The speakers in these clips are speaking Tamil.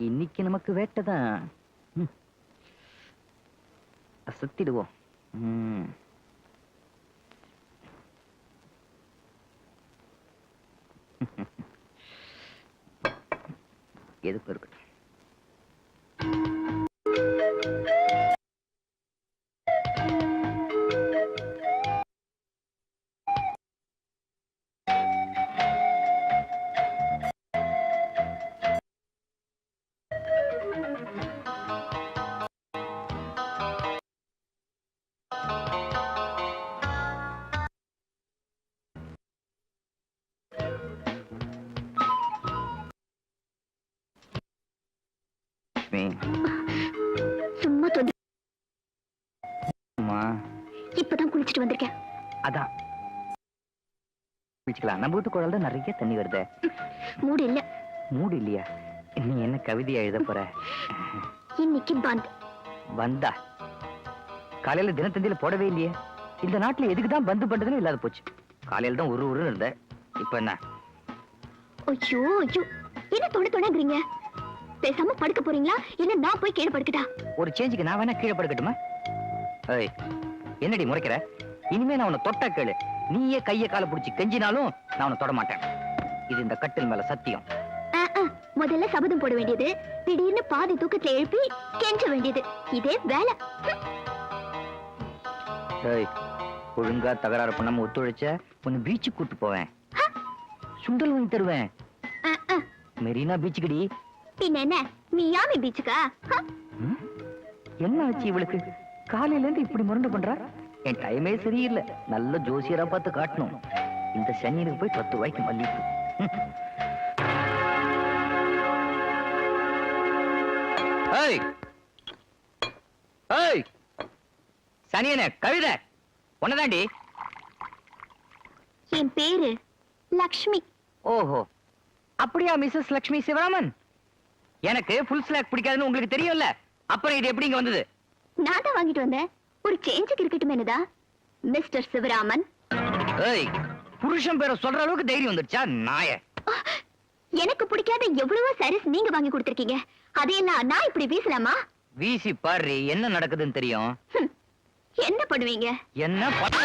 இன்னைக்கு நமக்கு வேட்டைதான் ம். அசத்திடுவோம் ம். எதுக்கும் இருக்கட்டும் குளிச்சிட்டு வந்திருக்கேன். அதான். குளிச்சுக்கலாம். நம்ம வீட்டு குழந்தை நிறைய தண்ணி வருதே. மூடு இல்ல. மூடு இல்லையா? நீ என்ன கவிதையா எழுத போற? இன்னைக்கு பந்த். வந்தா காலையில தினத்தந்தியில போடவே இல்லையே. இந்த நாட்டுல எதுக்கு தான் பந்து பண்றதுன்னு இல்லாத போச்சு. காலையில தான் ஒரு ஒரு இருந்த இப்ப என்ன? ஐயோ ஐயோ. என்ன தொட தொடங்குறீங்க பேசாம படுக்க போறீங்களா? இல்ல நான் போய் கீழே படுக்கட்டா? ஒரு சேஞ்சுக்கு நான் வேணா கீழே படுக்கட்டுமா? ஏய் என்னடி முறைக்கிற? இனிமே நான் உன்னை தொட்டா கேளு. நீயே கைய காலை புடிச்சு கெஞ்சினாலும் நான் உன்னை தொட மாட்டேன். இது இந்த கட்டில் மேல சத்தியம். முதல்ல சபதம் போட வேண்டியது. திடீர்னு பாதி தூக்கத்துல எழுப்பி கெஞ்ச வேண்டியது. இதே வேலை. ஒழுங்கா தகராறு பண்ணாம ஒத்துழைச்ச உன்னை பீச்சுக்கு கூட்டு போவேன். சுண்டல் வாங்கி தருவேன். மெரினா பீச்சுக்குடி. பின்ன என்ன? மியாமி பீச்சுக்கா? என்ன ஆச்சு இவளுக்கு? காலையில இருந்து இப்படி முரண்டு பண்றா? என் டைமே சரியில்லை. நல்ல ஜோசியரா பார்த்து காட்டணும். இந்த சனியனுக்கு போய் பத்து ரூபாய்க்கு மல்லிப்பு. ம். ஏய்! ஏய்! சனியனே கவிதை! உன்னதாண்டி என் பேரு லக்ஷ்மி. ஓஹோ. அப்படியா மிஸ்ஸஸ் லக்ஷ்மி சிவராமன்? எனக்கு ஃபுல் ஸ்லாக் பிடிக்காதுன்னு உங்களுக்கு தெரியும்ல? அப்புறம் இது எப்படி இங்க வந்தது? நான் தான் வாங்கிட்டு வந்தேன். ஒரு சேஞ்சுக்கு இருக்கட்டும் என்னதா மிஸ்டர் சிவராமன். ஏய் புருஷன் பேரை சொல்ற அளவுக்கு தைரியம் வந்துடுச்சா நாய? எனக்கு பிடிக்காத எவ்வளவோ சாரீஸ் நீங்க வாங்கி கொடுத்திருக்கீங்க. அதையெல்லாம் நான் இப்படி வீசலாமா? வீசி பாரு என்ன நடக்குதுன்னு தெரியும். என்ன பண்ணுவீங்க? என்ன பண்ண?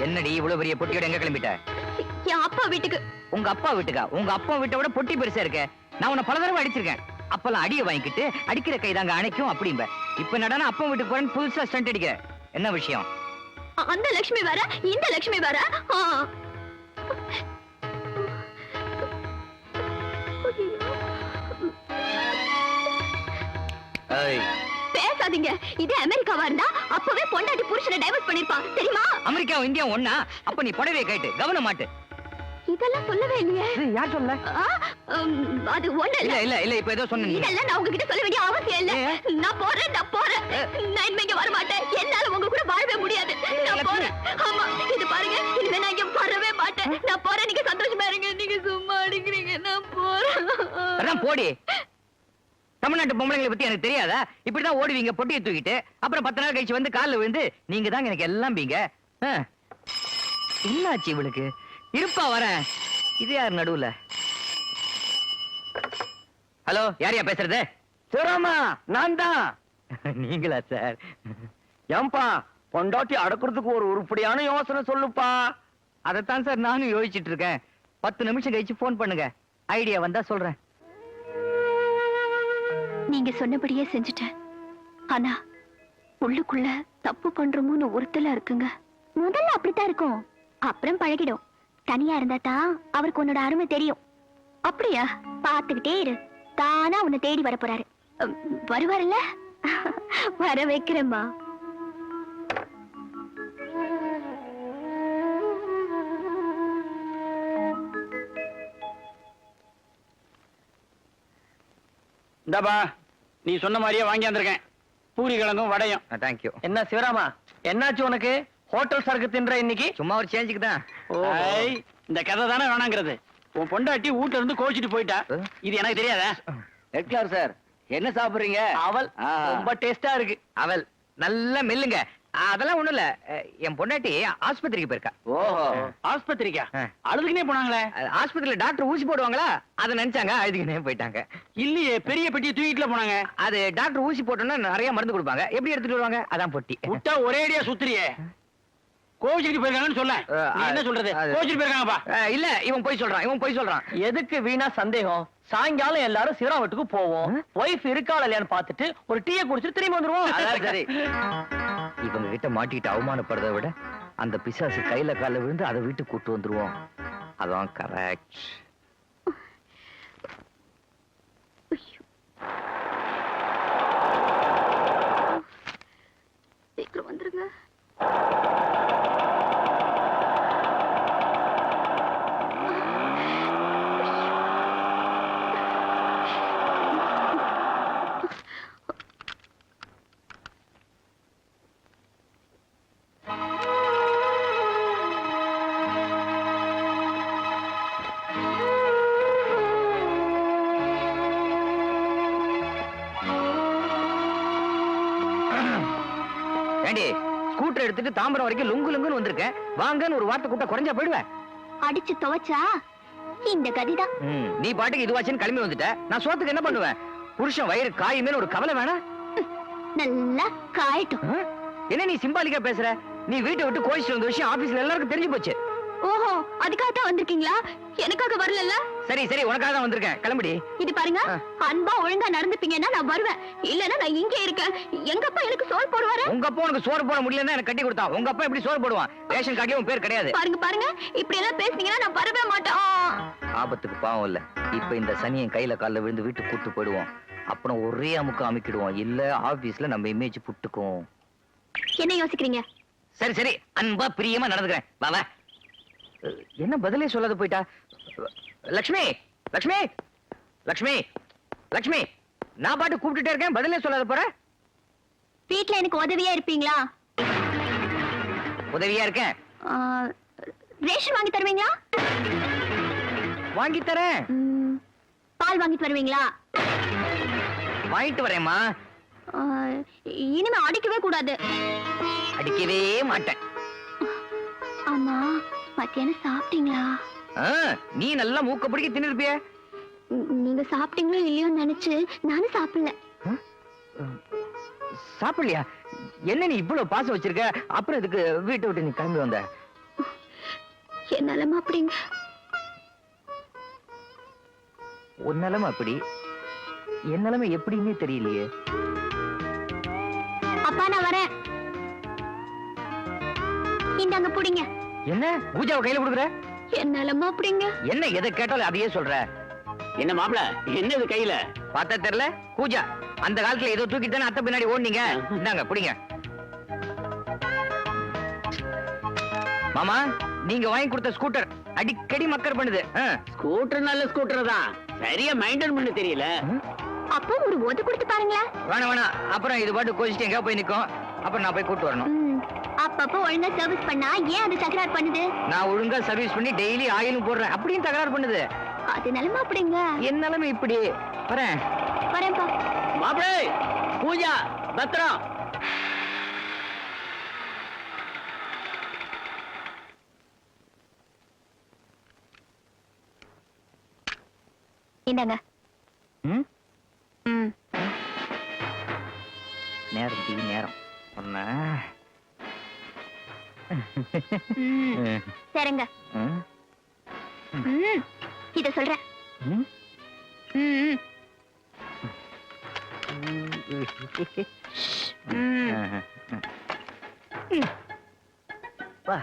என்னடி இவ்வளவு பெரிய பொட்டியோட எங்க கிளம்பிட்ட? என் அப்பா வீட்டுக்கு. உங்க அப்பா வீட்டுக்கா? உங்க அப்பா வீட்டை விட பொட்டி பெருசா இருக்க. நான் உன்னை பல தடவை அடிச்சிருக்கேன். அப்பெல்லாம் அடிய வாங்கிக்கிட்டு அடிக்கிற கை தாங்க அணைக்கும் அப்படிம்ப. இப்ப நடனா அப்பா வீட்டுக்கு போறேன்னு புதுசா ஸ்டண்ட் அடிக்கிற என்ன விஷயம்? அந்த லக்ஷ்மி வேற? இந்த வேற? ஆ. ஏய் பேசாதீங்க. இது அமெரிக்காவா இருந்தா அப்பவே பொண்டாட்டி புருஷனை டைவர்ஸ் பண்ணிருப்பான். தெரியுமா? அமெரிக்காவும் இந்தியா ஒண்ணா? அப்ப நீ புடவைய கேட்டு கவனம் மாட்டு. இதெல்லாம் சொல்லவே இல்லையே. யார் சொல்ல? அது ஒண்ணு இல்ல. இல்ல இல்ல இப்ப ஏதோ சொன்ன நீ. இதெல்லாம் நான் உங்ககிட்ட சொல்ல வேண்டிய அவசியம் இல்ல? நான் போறேன் நான் போறேன். நான் இனிமே இங்க வர மாட்டேன் என்னால உங்க கூட வாழவே முடியாது. நான். போறேன். ஆமா இது பாருங்க இனிமே நான் இங்க வரவே மாட்டேன். நான் போறேன் நீங்க சந்தோஷமா இருங்க. நீங்க சும்மா அடிக்கிறீங்க. நான் போறேன். போடி. தமிழ்நாட்டு பொம்பளைங்களை பத்தி எனக்கு தெரியாதா? இப்படிதான் ஓடுவீங்க பொட்டியை தூக்கிட்டு. அப்புறம் பத்து நாள் கழிச்சு வந்து கால்ல விழுந்து நீங்க தாங்க எனக்கு எல்லாம் பீங்க. என்னாச்சு இவளுக்கு? இருப்பா வரேன். இது யார் நடுவுல? ஹலோ யார் யா பேசுறது? சிவராமா நான் தான். நீங்களா சார்? ஏன்பா பொண்டாட்டி அடக்குறதுக்கு ஒரு உருப்படியான யோசனை சொல்லுப்பா. அதைத்தான் சார் நானும் யோசிச்சுட்டு இருக்கேன். பத்து நிமிஷம் கழிச்சு ஃபோன் பண்ணுங்க. ஐடியா வந்தா சொல்றேன். நீங்க சொன்னபடியே செஞ்சுட்டேன். ஆனா உள்ளுக்குள்ள தப்பு பண்றோமோன்னு ஒருத்தல இருக்குங்க. முதல்ல அப்படித்தான் இருக்கும். அப்புறம் பழகிடும். தனியா இருந்தா தான் அவருக்கு உன்னோட அருமை தெரியும். அப்படியா? பாத்துக்கிட்டே இரு. தானா உன்னை தேடி வர போறாரு. வருவாருல்ல? வர வைக்கிறேம்மா. இந்தாப்பா. நீ சொன்ன மாதிரியே வாங்கி வந்திருக்கேன். பூரி கிழங்கும் வடையும். தேங்க்யூ என்ன சிவராமா என்னாச்சு உனக்கு? ஹோட்டல் சரக்கு தின்ற இன்னைக்கு? சும்மா ஒரு சேஞ்சுக்கு தான். இந்த கதை தானே வேணாங்கிறது. உன் பொண்டாட்டி வீட்டுல இருந்து கோச்சிட்டு போயிட்டா? இது எனக்கு தெரியாதா? ஹெட்லார் சார் என்ன சாப்பிடுறீங்க? அவல். ரொம்ப டேஸ்டா இருக்கு. அவள் நல்லா மெல்லுங்க. அதெல்லாம் ஒண்ணும் இல்ல என் பொண்டாட்டி ஆஸ்பத்திரிக்கு போயிருக்கா. ஓஹோ. ஆஸ்பத்திரிக்கா? ஆ. அழுதுக்குனே போனாங்களே? ஆஸ்பத்திரியில டாக்டர் ஊசி போடுவாங்களா? அதை நினைச்சாங்க அழுதுகினே போயிட்டாங்க. இல்லையே பெரிய பெட்டியை தூக்கிட்டுல போனாங்க. அது டாக்டர் ஊசி போட்டோம்னா நிறைய மருந்து கொடுப்பாங்க. எப்படி எடுத்துட்டு வருவாங்க? அதான் பொட்டி. விட்டா ஒரே அடியா சுத்துறியே கோச்சிட்டு போயிருக்காங்கன்னு சொல்ல என்ன அது- சொல்றது? கோச்சிட்டு போயிருக்காங்கப்பா. இல்ல இவன் போய் சொல்றான் இவன் போய் சொல்றான். எதுக்கு வீணா சந்தேகம்? சாயங்காலம் எல்லாரும் சிவரா வீட்டுக்கு போவோம் ஒய்ஃப் இருக்காளா இல்லையான்னு பார்த்துட்டு ஒரு டீயை குடிச்சிட்டு திரும்பி வந்துருவோம். அதான் சரி. இவங்க கிட்ட மாட்டிக்கிட்டு அவமானப்படுறதை விட அந்த பிசாசு கையில கால விழுந்து அதை வீட்டுக்கு கூட்டு வந்துருவோம். அதான் கரெக்ட் சீக்கிரம் வந்துருங்க. ஏண்டி ஸ்கூட்டர் எடுத்துட்டு தாம்பரம் வரைக்கும் லுங்கு லுங்குன்னு வந்திருக்கேன். வாங்கன்னு ஒரு வார்த்தை கூட்ட குறைஞ்சா போயிடுவேன். அடிச்சு துவைச்சா? இந்த கதிதான். நீ பாட்டுக்கு இதுவாச்சுன்னு கிளம்பி வந்துட்ட. நான் சோத்துக்கு என்ன பண்ணுவேன்? புருஷன் வயிறு காயுமேன்னு ஒரு கவலை வேணா? நல்லா காயட்டும்? என்ன நீ சிம்பாலிக்கா பேசுற? நீ வீட்டை விட்டு கோயிச்சு வந்த விஷயம் ஆபீஸ்ல எல்லாருக்கும் தெரிஞ்சு போச்சு. ஓஹோ அதுக்காக தான் வந்திருக்கீங்களா? எனக்காக வரலல்ல? சரி சரி உனக்காக தான் வந்திருக்கேன். கிளம்புடி. இது பாருங்க. அன்பா ஒழுங்கா நடந்துப்பீங்கன்னா நான் வருவேன். இல்லன்னா நான் இங்கே இருக்கேன். எங்க அப்பா எனக்கு சோறு போடுவாரு? உங்க அப்பா உனக்கு சோறு போட முடியலன்னா எனக்கு கட்டி கொடுத்தான் உங்க அப்பா எப்படி சோறு போடுவான்? ரேஷன் கார்டுலயும் உன் பேர் கிடையாது. பாருங்க பாருங்க. இப்படி எல்லாம் பேசுனீங்கன்னா நான் வரவே மாட்டேன். ஆபத்துக்கு பாவம் இல்ல. இப்ப இந்த சனியன் கையில கால்ல விழுந்து வீட்டுக்கு கூட்டு போயிடுவோம். அப்புறம் ஒரே அமுக்கு அமைக்கிடுவோம். இல்ல ஆபீஸ்ல நம்ம இமேஜ் புட்டுக்கும். என்ன யோசிக்கிறீங்க? சரி சரி. அன்பா பிரியமா நடந்துக்கிறேன். வா. என்ன பதிலே சொல்லாத போயிட்டா? லக்ஷ்மி லக்ஷ்மி லக்ஷ்மி லக்ஷ்மி நான் பாட்டு கூப்பிட்டுட்டே இருக்கேன் பதிலே சொல்லாத போற? வீட்ல எனக்கு உதவியா இருப்பீங்களா? உதவியா இருக்கேன். ரேஷன் வாங்கி தருவீங்களா? வாங்கி தரேன். பால் வாங்கிட்டு வருவீங்களா வாங்கிட்டு வரேம்மா. இனிமே அடிக்கவே கூடாது. அடிக்கவே மாட்டேன். மத்தியானம் சாப்பிட்டீங்களா? நீ நல்லா மூக்க பிடிக்க தின்னுருப்பிய. நீங்க சாப்பிட்டீங்களோ இல்லையோ நினைச்சு நானும் சாப்பிடல. சாப்பிடலையா? என்ன நீ இவ்வளவு பாசம் வச்சிருக்க? அப்புறம் இதுக்கு வீட்டை விட்டு நீ கிளம்பி வந்த? என் நிலைமை அப்படிங்க உன் நிலைமை அப்படி? என் நிலைமை எப்படின்னே தெரியலையே. அப்பா நான் வரேன். இந்தாங்க புடிங்க. என்ன? பூஜாவை கையில கொடுக்குற? என் நிலைமை அப்படிங்க என்ன எதை கேட்டாலும் அதையே சொல்ற. என்ன மாப்பிள என்னது கையில? பார்த்தா தெரியல? பூஜா அந்த காலத்துல ஏதோ தூக்கி தானே அத்தை பின்னாடி ஓடுனீங்க. இந்தாங்க பிடிங்க மாமா நீங்க வாங்கி கொடுத்த ஸ்கூட்டர் அடிக்கடி மக்கர் பண்ணுது. ஸ்கூட்டர் நல்ல ஸ்கூட்டர் தான். சரியா மெயின்டைன் பண்ண தெரியல. அப்போ ஒரு ஒது கொடுத்து பாருங்களேன். வேணாம் வேணாம். அப்புறம் இது பாட்டு கோச்சிட்டு எங்கேயா போய் நிக்கும் அப்புறம் நான் போய் கூட்டு வரணும். அப்பப்போ ஒழுங்கா சர்வீஸ் பண்ணா ஏன் அது தகராறு பண்ணுது? நான் ஒழுங்கா சர்வீஸ் பண்ணி டெய்லி ஆயிலும் போடுறேன். அப்படியும் தகராறு பண்ணுது. அது நிலைமை அப்படிங்க என் நிலைமை இப்படி. வரேன். வரேன்ப்பா. மாப்பிள பூஜா பத்திரம் இந்தாங்க. நேரம் நேரம். ம், சரிங்க. இத சொல்றேன். வா.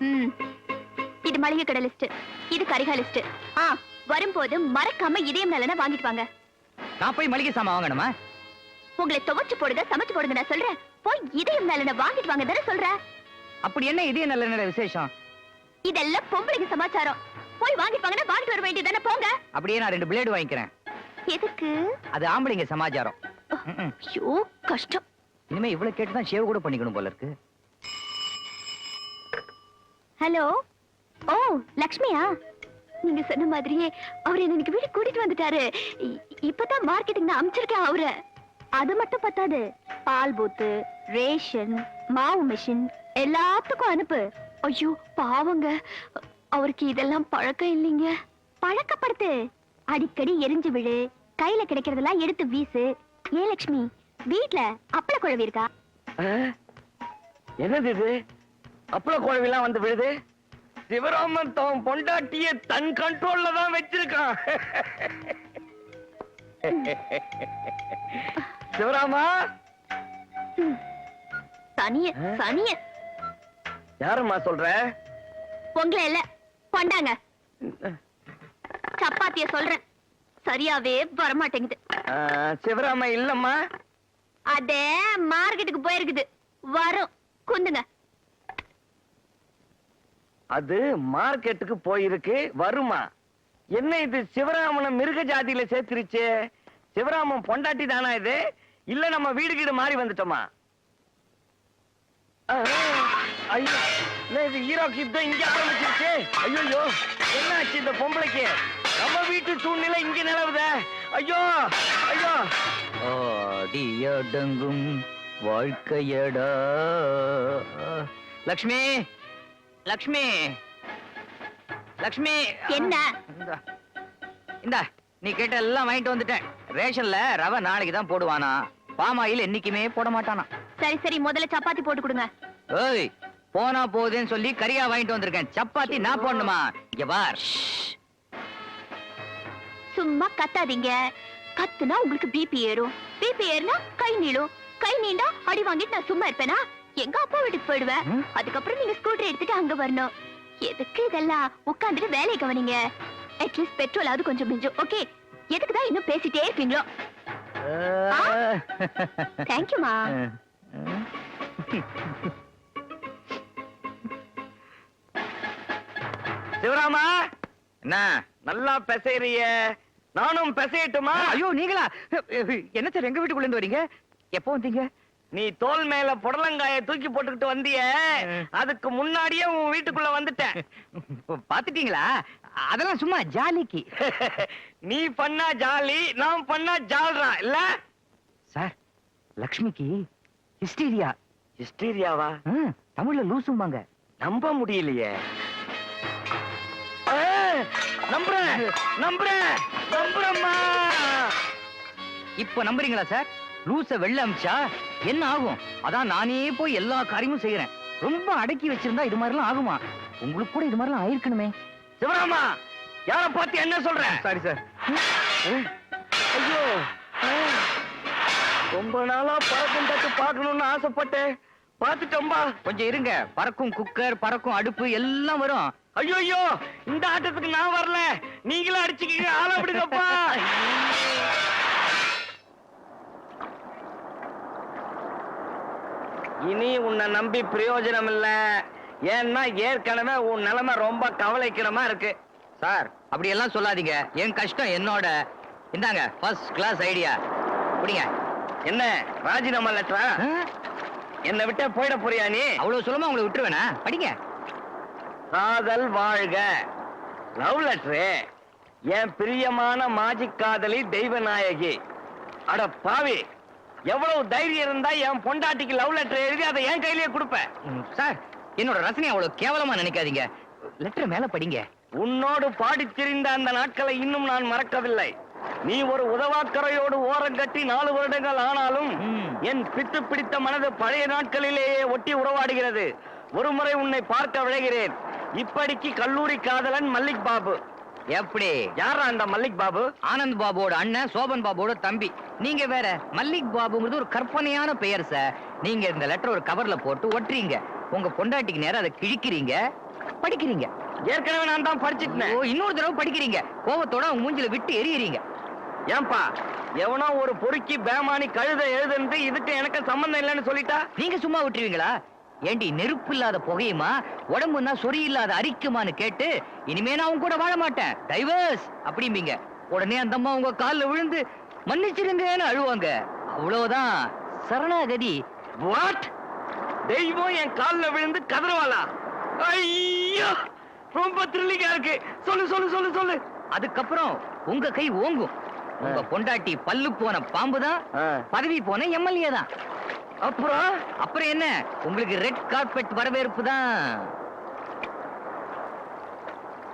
ம். இது மளிகை கடை லிஸ்ட் இது கரிகா லிஸ்ட் ஆ. வரும்போது மறக்காம இதயம் நலனை வாங்கிட்டு வாங்க. நான் போய் மளிகை சாமான் வாங்கணுமா? உங்களை துவைச்சு போடுங்க சமைச்சு போடுங்க நான் சொல்றேன். போய் இதயம் நலனை வாங்கிட்டு வாங்க தானே சொல்றேன் அப்படி என்ன இதே நல்ல நல்ல விசேஷம்? இதெல்லாம் பொம்பளைங்க சமாச்சாரம். போய் வாங்கிப்பாங்கன்னா வாங்கிட்டு வர வேண்டியதானே போங்க. அப்படியே நான் ரெண்டு பிளேடு வாங்கிக்கிறேன். எதுக்கு? அது ஆம்பளைங்க சமாச்சாரம். ஐயோ கஷ்டம். இனிமே இவ்வளவு கேட்டு தான் ஷேவ் கூட பண்ணிக்கணும் போல இருக்கு. ஹலோ? ஓ லக்ஷ்மியா? நீங்க சொன்ன மாதிரியே அவர் என்ன இன்னைக்கு வீட்டுக்கு கூட்டிட்டு வந்துட்டாரு. இப்பதான் மார்க்கெட்டிங் நான் அமிச்சிருக்கேன் அவரை. அது மட்டும் பத்தாது. பால் பூத்து ரேஷன் மாவு மிஷின் எல்லாத்துக்கும் அனுப்பு. ஐயோ பாவங்க. அவருக்கு இதெல்லாம் பழக்கம் இல்லைங்க. பழக்கப்படுத்து. அடிக்கடி எரிஞ்சு விழு. கையில கிடைக்கிறதெல்லாம் எடுத்து வீசு. ஏ லக்ஷ்மி வீட்டுல அப்பள குழவி இருக்கா? என்னது இது? அப்பள குழவிலாம் வந்து விழுது. சிவராமன் தன் பொண்டாட்டிய தன் கண்ட்ரோல்ல தான் வச்சிருக்கான். சிவராமா? சனிய சனிய. யாரும்மா சொல்ற? உங்களை இல்ல கொண்டாங்க. சப்பாத்திய சொல்றேன். சரியாவே வரமாட்டேங்குது. சிவராமா இல்லம்மா? அதே மார்க்கெட்டுக்கு போயிருக்குது. வரும். குந்துங்க. அது மார்க்கெட்டுக்கு போயிருக்கு வருமா? என்ன இது சிவராமனை மிருக ஜாதியில சேர்த்துருச்சு? சிவராமன் பொண்டாட்டி தானா இது? இல்ல நம்ம வீடு கீடு மாறி வந்துட்டோமா? ஐயோ இது ஈராக் யுத்தம் இங்க ஆரம்பிச்சிருச்சு? ஐயோ என்ன ஆச்சு இந்த பொம்பளைக்கு? நம்ம வீட்டு சூழ்நிலை இங்க நிலவுதே. ஐயோ ஐயோ. ஆடியடங்கும் வாழ்க்கையடா. லக்ஷ்மி லக்ஷ்மி. லக்ஷ்மி. என்ன? இந்தா. நீ கேட்ட எல்லாம் வாங்கிட்டு வந்துட்டேன். ரேஷன்ல ரவை நாளைக்கு தான் போடுவானா? பாமாயில் என்னைக்குமே போட மாட்டானா? சரி சரி முதல்ல சப்பாத்தி போட்டு கொடுங்க. ஏய் போனா போகுதுன்னு சொல்லி கறியா வாங்கிட்டு வந்திருக்கேன். சப்பாத்தி நான் போடணுமா? இங்க பார். சும்மா கத்தாதீங்க. கத்துனா உங்களுக்கு பிபி ஏறும். பிபி ஏறுனா கை நீளும். கை நீண்டா அடி வாங்கிட்டு நான் சும்மா இருப்பேனா? எங்க அப்பா வீட்டுக்கு போயிடுவேன்? அதுக்கப்புறம் நீங்க ஸ்கூட்டர் எடுத்துட்டு அங்க வரணும். எதுக்கு இதெல்லாம்? உட்காந்துட்டு வேலையை கவனிங்க. அட்லீஸ்ட் பெட்ரோலாவது கொஞ்சம் மிஞ்சும். ஓகே எதுக்கு தான் இன்னும் பேசிட்டே இருப்பீங்களோ? தேங்க்யூமா சிவராமா? என்ன? நல்லா பெசைறிய நானும் பெசையட்டுமா? ஐயோ நீங்களா? என்ன சார் எங்க வீட்டுக்குள்ள இருந்து வரீங்க? எப்போ வந்தீங்க? நீ தோல் மேல புடலங்காய தூக்கி போட்டுக்கிட்டு வந்திய. அதுக்கு முன்னாடியே உன் வீட்டுக்குள்ள வந்துட்டேன். பாத்துட்டீங்களா? அதெல்லாம் சும்மா ஜாலிக்கு. நீ பண்ணா ஜாலி நான் பண்ணா ஜால்ரா இல்ல? சார் லக்ஷ்மிக்கு ஹிஸ்டீரியா. ஹிஸ்டீரியாவா? தமிழ்ல லூசும்பாங்க. நம்ப முடியலையே. நம்புறேன் நம்புறேன் நம்புறேம்மா. இப்ப நம்புறீங்களா சார்? லூச வெள்ள அமிச்சா என்ன ஆகும்? அதான் நானே போய் எல்லா காரியமும் செய்யறேன். ரொம்ப அடக்கி வச்சிருந்தா இது மாதிரிலாம் ஆகுமா? உங்களுக்கு கூட இது மாதிரிலாம் ஆயிருக்கணுமே. சிவராமா யார பார்த்து என்ன சொல்ற? சாரி சார் ஐயோ. ரொம்ப நாளா பறக்கும் தட்டு பார்க்கணும்னு ஆசைப்பட்டேன். பார்த்துட்டோம்பா. கொஞ்சம் இருங்க. பறக்கும் குக்கர் பறக்கும் அடுப்பு எல்லாம் வரும். ஐயோ இந்த ஆட்டத்துக்கு நான் வரல. நீங்களும் அடிச்சுக்கீங்க. ஆள விடுங்கப்பா. இனி உன்னை நம்பி பிரயோஜனம் இல்ல ஏன்னா ஏற்கனவே உன் நிலைமை ரொம்ப கவலைக்கிடமா இருக்கு. சார் அப்படி எல்லாம் சொல்லாதீங்க. என் கஷ்டம் என்னோட. இந்தாங்க ஃபர்ஸ்ட் கிளாஸ் ஐடியா புடிங்க என்ன ராஜினாமா லெட்டரா என்னை விட்டே போயிட போறியா நீ? அவ்வளவு சுலமா உங்களை விட்டுருவேனா? படிங்க. காதல் வாழ்க. லவ் லெட்டரு என் பிரியமான மாஜிக் காதலி தெய்வநாயகி. அட பாவி. எவ்வளவு தைரியம் இருந்தா என் பொண்டாட்டிக்கு லவ் லெட்டர் எழுதி அதை என் கையிலேயே கொடுப்பேன். சார் என்னோட ரசனை அவ்வளவு கேவலமா நினைக்காதீங்க. லெட்டர் மேல படிங்க. உன்னோடு பாடித் திரிந்த அந்த நாட்களை இன்னும் நான் மறக்கவில்லை. நீ ஒரு உதவாக்கரையோடு ஓரம் கட்டி நாலு வருடங்கள் ஆனாலும். என் பித்து பிடித்த மனது பழைய நாட்களிலேயே ஒட்டி உறவாடுகிறது. ஒருமுறை உன்னை பார்க்க விழைகிறேன். இப்படிக்கு கல்லூரி காதலன் மல்லிக் பாபு. எப்படி? யாரா அந்த மல்லிக் பாபு? ஆனந்த் பாபுவோட அண்ணன் சோபன் பாபுவோட தம்பி. நீங்க வேற மல்லிக் பாபுங்கிறது ஒரு கற்பனையான பெயர் சார் நீங்க இந்த லெட்டர் ஒரு கவர்ல போட்டு ஒட்டுறீங்க. உங்க பொண்டாட்டிக்கு நேரம் அதை கிழிக்கிறீங்க. படிக்கிறீங்க. ஏற்கனவே நான் தான் படிச்சிட்டேன் ஓ இன்னொரு தடவை படிக்கிறீங்க. கோவத்தோட உங்க மூஞ்சில விட்டு எரியறீங்க ஏன்பா எவனோ ஒரு பொறுக்கி பேமானி கழுத எழுதுன்னு இதுக்கு எனக்கு சம்பந்தம் இல்லைன்னு சொல்லிட்டா? நீங்க சும்மா விட்டுருவீங்களா? ஏண்டி நெருப்பு இல்லாத புகையுமா? உடம்புனா சொறி இல்லாத அரிக்குமான்னு கேட்டு இனிமே நான் உன் கூட வாழ மாட்டேன். டைவர்ஸ் அப்படிம்பீங்க. உடனே அந்த அம்மா உங்க கால்ல விழுந்து மன்னிச்சிருங்கன்னு அழுவாங்க. அவ்வளவுதான். சரணாகதி. வாட் தெய்வம் என் கால்ல விழுந்து கதறுவாளா? ஐயோ! ரொம்ப த்ரில்லிங்கா இருக்கு. சொல்லு சொல்லு சொல்லு சொல்லு. அதுக்கப்புறம் உங்க கை ஓங்கும். உங்க பொண்டாட்டி பல்லு போன பாம்பு தான் பதவி போன எம்எல்ஏ தான் அப்புறம்? அப்புறம் என்ன? உங்களுக்கு ரெட் கார்பெட் வரவேற்பு தான்